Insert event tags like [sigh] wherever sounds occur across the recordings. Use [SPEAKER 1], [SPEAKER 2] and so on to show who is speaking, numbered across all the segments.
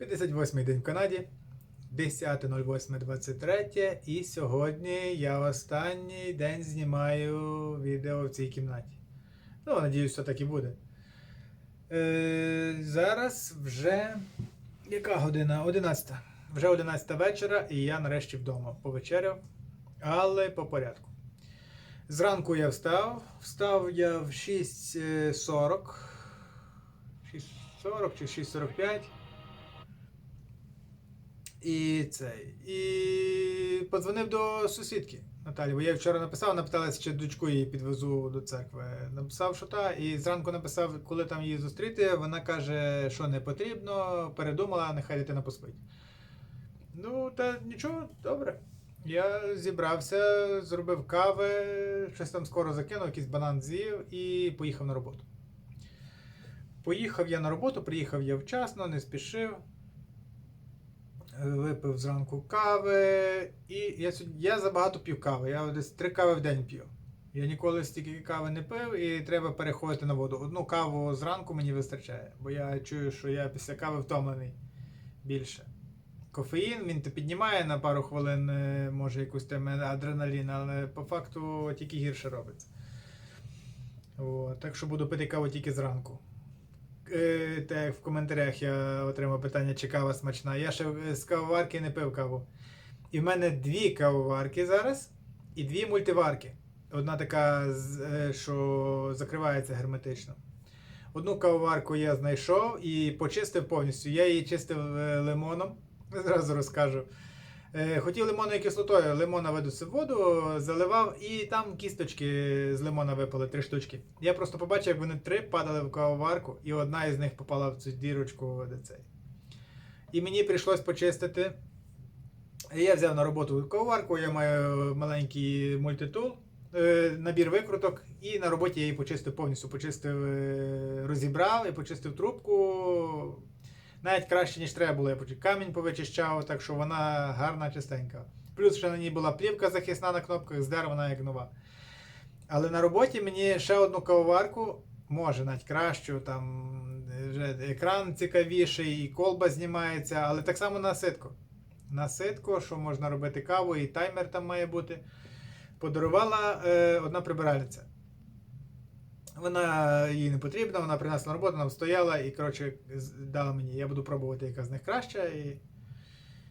[SPEAKER 1] 58-й день в Канаді, 10.08.23. І сьогодні я останній день знімаю відео в цій кімнаті. Ну, надіюсь, що так і буде. Е, зараз вже яка година? 11. Вже 11 вечора, і я нарешті вдома повечеряв, але по порядку. Зранку я встав. Встав я в 6.40. 6.40 чи 6.45. І цей. І подзвонив до сусідки Наталі. Бо я вчора написав, напиталася, чи дочку її підвезу до церкви. Написав, що та, і зранку написав, коли там її зустріти. Вона каже, що не потрібно, передумала, нехай дитина поспить. Ну, та нічого, добре. Я зібрався, зробив кави, щось там скоро закинув, якийсь банан з'їв і поїхав на роботу. Поїхав я на роботу, приїхав я вчасно, не спішив. Випив зранку кави. І я, я забагато п'ю кави. Я десь три кави в день п'ю. Я ніколи стільки кави не пив і треба переходити на воду. Одну каву зранку мені вистачає, бо я чую, що я після кави втомлений більше. Кофеїн він то піднімає на пару хвилин, е, може якусь там адреналін, але по факту тільки гірше робиться. От, так що буду пити каву тільки зранку. Е, Та як в коментарях я отримав питання, чи кава смачна. Я ще е, з кавоварки не пив каву. І в мене дві кавоварки зараз і дві мультиварки. Одна така, е, що закривається герметично. Одну кавоварку я знайшов і почистив повністю. Я її чистив лимоном. Зразу розкажу. Е, Хотів лимонною кислотою, лимона видусив воду, заливав, і там кісточки з лимона випали, три штучки. Я просто побачив, як вони три падали в кавоварку, і одна із них попала в цю дірочку. Цей. І мені прийшлось почистити. Я взяв на роботу кавоварку, я маю маленький мультитул, е, набір викруток, і на роботі я її почистив повністю. Почистив, е, розібрав і почистив трубку. Навіть краще, ніж треба було. Я камінь повичищав, так що вона гарна, чистенька. Плюс ще на ній була плівка захисна на кнопках, здер як нова. Але на роботі мені ще одну кавоварку, може навіть кращу, там вже екран цікавіший, і колба знімається, але так само. На ситку, що можна робити каву, і таймер там має бути. Подарувала е, одна прибиральниця. Вона їй не потрібна, вона принесла роботу, вона стояла і коротше дала мені. Я буду пробувати, яка з них краща, і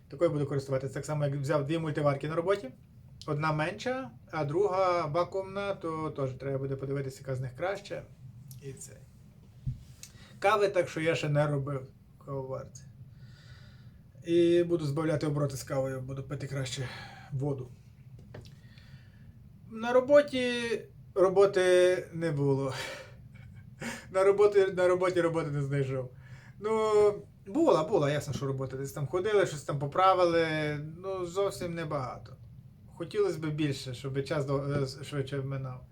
[SPEAKER 1] такою буду користуватися. Так само, як взяв дві мультиварки на роботі. Одна менша, а друга вакуумна, то теж треба буде подивитися, яка з них краща. І це. Кави, так що я ще не робив кавоварці. І буду збавляти обороти з кавою, буду пити краще воду. На роботі роботи не було. На роботі, на роботі роботи не знайшов. Ну, була, була, ясно, що робота. Десь там ходили, щось там поправили. Ну, зовсім небагато. Хотілося б більше, щоб час е, швидше минав.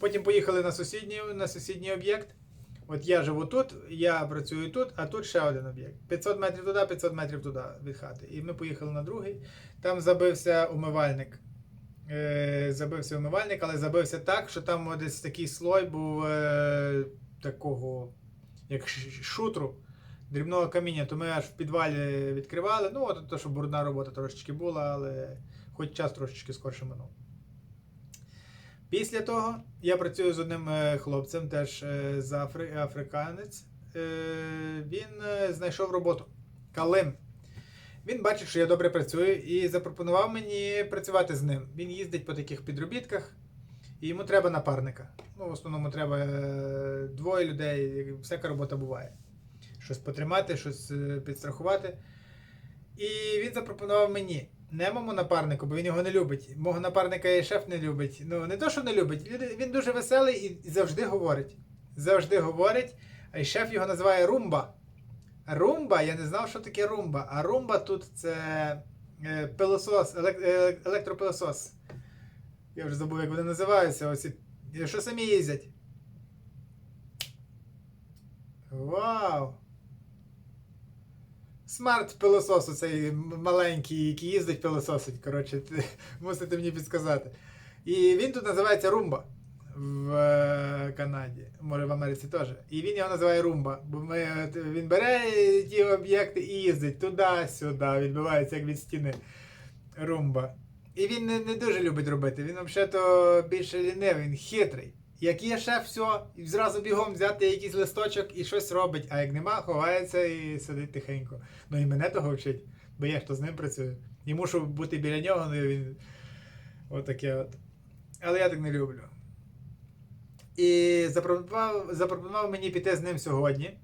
[SPEAKER 1] Потім поїхали на сусідній, на сусідній об'єкт. От я живу тут, я працюю тут, а тут ще один об'єкт. 500 метрів туди, 500 метрів туди від хати. І ми поїхали на другий. Там забився умивальник. Е, забився умивальник, але забився так, що там десь такий слой був е, такого, як шутру, дрібного каміння. То ми аж в підвалі відкривали. Ну, от то, що брудна робота трошечки була, але хоч час трошечки скорше минув. Після того я працюю з одним е, хлопцем, теж з Афри... африканець. Він знайшов роботу. Калим. Він бачив, що я добре працюю, і запропонував мені працювати з ним. Він їздить по таких підробітках, і йому треба напарника. Ну, в основному треба е, двоє людей, всяка робота буває. Щось потримати, щось е, підстрахувати. І він запропонував мені. Не моєму напарнику, бо він його не любить. Мого напарника і шеф не любить. Ну, не то, що не любить. Він дуже веселий і завжди говорить. Завжди говорить, а й шеф його називає Румба. Румба, я не знав, що таке румба. А румба тут це е, пилосос, е, електропилосос. Я вже забув, як вони називаються. Оці, е, що самі їздять. Вау! Смарт пилосос, оцей маленький, який їздить пилососить. Коротше, [laughs] мусите мені підсказати. І він тут називається румба. В е, Канаді, може в Америці теж. І він його називає румба. Бо ми, він бере ті об'єкти і їздить туди-сюди, відбивається як від стіни. Румба. І він не, не дуже любить робити. Він взагалі більше лінивий, він хитрий. Як є шеф, все, і зразу бігом взяти якийсь листочок і щось робить, а як нема, ховається і сидить тихенько. Ну і мене того вчить, бо я ж то з ним працюю. І мушу бути біля нього, ну і він. Отаке от. Але я так не люблю. І запропонував, запропонував мені піти з ним сьогодні.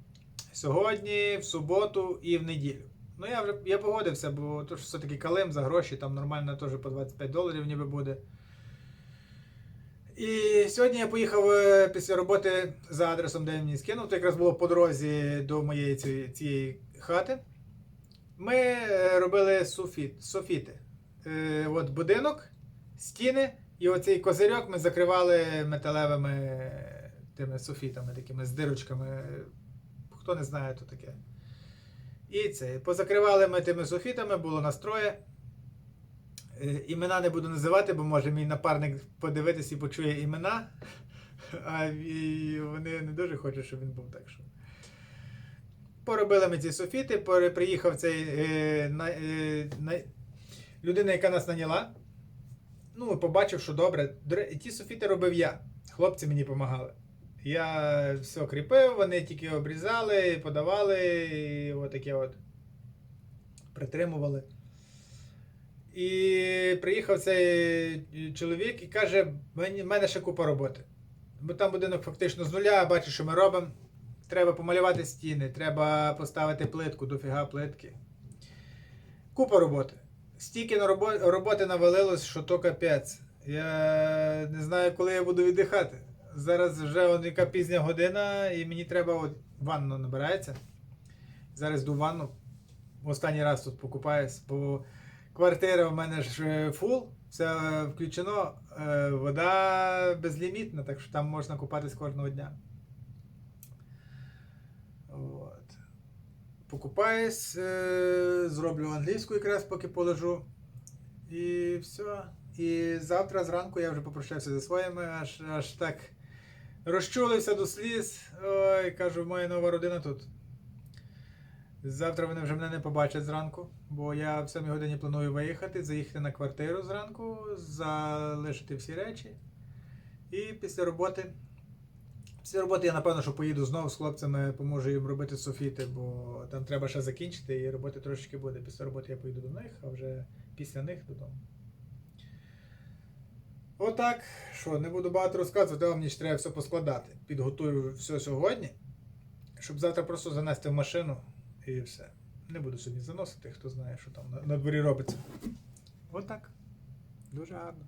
[SPEAKER 1] Сьогодні, в суботу і в неділю. Ну, я вже я погодився, бо то ж все-таки калим за гроші, там нормально теж по 25 доларів ніби буде. І сьогодні я поїхав е, після роботи за адресом, де він мені скинув. То якраз було по дорозі до моєї цієї, цієї хати. Ми е, робили суфіт, софіти. Е, от будинок, стіни, і оцей козирьок ми закривали металевими тими софітами, такими з дирочками. Хто не знає, то таке. І це. Позакривали ми тими софітами, було настроє. Е, Імена не буду називати, бо може мій напарник подивитись і почує імена. [laughs] А вони не дуже хочуть, щоб він був так. Що. Поробили ми ці софіти, приїхав цей е, е, на, людина, яка нас наняла. Ну, побачив, що добре. Ті софіти робив я. Хлопці мені допомагали. Я все кріпив, вони тільки обрізали, подавали, і отаке от притримували. І приїхав цей чоловік і каже: в мене ще купа роботи. Бо там будинок фактично з нуля, бачу, що ми робимо. Треба помалювати стіни, треба поставити плитку, дофіга плитки. Купа роботи. Стільки на робо- роботи навалилось, що то капець. Я не знаю, коли я буду віддихати. Зараз вже яка пізня година, і мені треба от ванну набирається. Зараз йду в ванну. Останній раз тут покупаюсь, бо квартира в мене ж е, фул, все включено, е, вода безлімітна, так що там можна купатись кожного дня. От. Покупаюсь, е, зроблю англійську якраз, поки полежу. І все. І завтра зранку я вже попрощався зі своїми, аж, аж так розчулився до сліз. Ой, кажу, моя нова родина тут. Завтра вони вже мене не побачать зранку, бо я в 7 годині планую виїхати, заїхати на квартиру зранку, залишити всі речі. І після роботи. Після роботи я напевно, що поїду знову з хлопцями, поможу їм робити софіти, бо там треба ще закінчити і роботи трошечки буде. Після роботи я поїду до них, а вже після них додому. Отак. Що, не буду багато розказувати, вам ще треба все поскладати. Підготую все сьогодні, щоб завтра просто занести в машину і все. Не буду сьогодні заносити, хто знає, що там на, на дворі робиться. Отак. Дуже гарно.